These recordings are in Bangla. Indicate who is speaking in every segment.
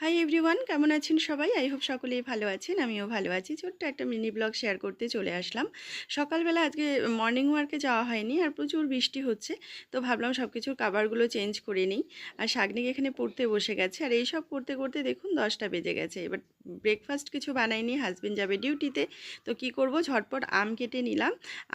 Speaker 1: হাই এভরিওয়ান কেমন আছেন সবাই? আই হোপ সকলেই ভালো আছেন, আমিও ভালো আছি। ছোট্ট একটা মিনি ব্লগ শেয়ার করতে চলে আসলাম। সকালবেলা আজকে মর্নিং ওয়ার্কে যাওয়া হয়নি আর প্রচুর বৃষ্টি হচ্ছে, তো ভাবলাম সব কিছুর কাবারগুলো চেঞ্জ করে নিই। আর শাগনিক এখানে পড়তে বসে গেছে। আর এইসব করতে করতে দেখুন দশটা বেজে গেছে। এবার ব্রেকফাস্ট কিছু বানাইনি হাজবেন্ড যাবে ডিউটিতে তো কি করব? ঝটপট আম কেটে নিলাম।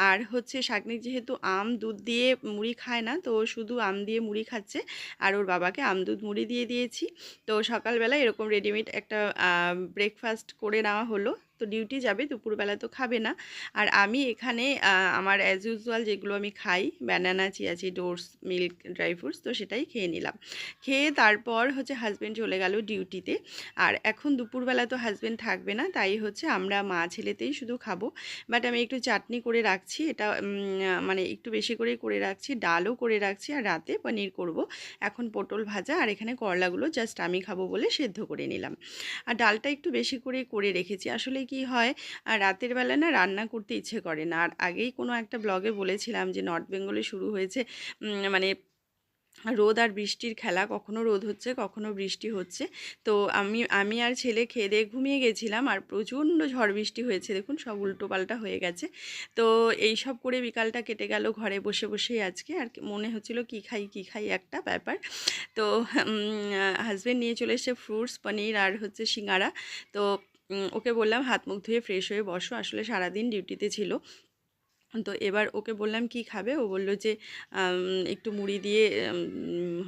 Speaker 1: আর হচ্ছে শাগনিক যেহেতু আম, দুধ দিয়ে মুড়ি খায় না, তো শুধু আম দিয়ে মুড়ি খাচ্ছে। আর ওর বাবাকে আম, দুধ, মুড়ি দিয়ে দিয়েছি। তো সকালবেলা এরকম রেডিমেড একটা ব্রেকফাস্ট করে নেওয়া হলো। তো ডিউটি যাবে, দুপুরবেলা তো খাবে না। আর আমি এখানে আমার অ্যাজ ইউজুয়াল যেগুলো আমি খাই ব্যানানা চিয়াচি ডোর্স মিল্ক ড্রাই ফ্রুটস তো সেটাই খেয়ে নিলাম। খেয়ে তারপর হচ্ছে হাজব্যান্ড চলে গেল ডিউটিতে আর এখন দুপুরবেলা তো হাজব্যান্ড থাকবে না, তাই হচ্ছে আমরা মা ছেলেতেই শুধু খাব। বাট আমি একটু চাটনি করে রাখছি, এটা মানে একটু বেশি করেই করে রাখছি, ডালও করে রাখছি, আর রাতে পনির করব। এখন পটল ভাজা, আর এখানে করলাগুলো জাস্ট আমি খাব বলে সেদ্ধ করে নিলাম। আর ডালটা একটু বেশি করে করে রেখেছি। আসলে কি হয়? আর রাতের বেলা না রান্না করতে ইচ্ছে করে না। আর আগেই কোনো একটা ব্লগে বলেছিলাম যে নর্থ বেঙ্গলে শুরু হয়েছে মানে রোদ আর বৃষ্টির খেলা। কখনো রোদ হচ্ছে, কখনো বৃষ্টি হচ্ছে। তো আমি আমি আর ছেলে খেয়ে ঘুমিয়ে গেছিলাম আর প্রচণ্ড ঝড় বৃষ্টি হয়েছে। দেখুন সব উল্টোপাল্টা হয়ে গেছে। তো এই সব করে বিকালটা কেটে গেল ঘরে বসে বসেই আজকে। আর মনে হচ্ছিল কি খাই কি খাই একটা ব্যাপার। তো হাজব্যান্ড নিয়ে চলে এসছে ফ্রুটস পনির আর হচ্ছে সিঙ্গারা। তো ওকে বললাম, হাত মুখ ধুয়ে ফ্রেশ হয়ে বসো, আসলে সারাদিন ডিউটিতে ছিল। তো এবার ওকে বললাম, কি খাবে? ও বলল যে একটু মুড়ি দিয়ে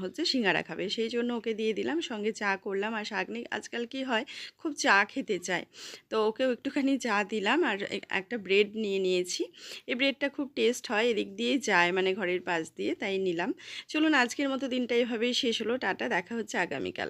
Speaker 1: হচ্ছে সিঙ্গারা খাবে। সেই জন্য ওকে দিয়ে দিলাম, সঙ্গে চা করলাম। আর শাকনি আজকাল কি হয়, খুব চা খেতে চায়। তো ওকেও একটুখানি চা দিলাম আর একটা ব্রেড নিয়ে নিয়েছি। এই ব্রেডটা খুব টেস্ট হয়, এদিক দিয়ে যায় মানে ঘরের পাশ দিয়ে, তাই নিলাম। চলুন, আজকের মতো দিনটা এভাবেই শেষ হলো। টাটা, দেখা হচ্ছে আগামীকাল।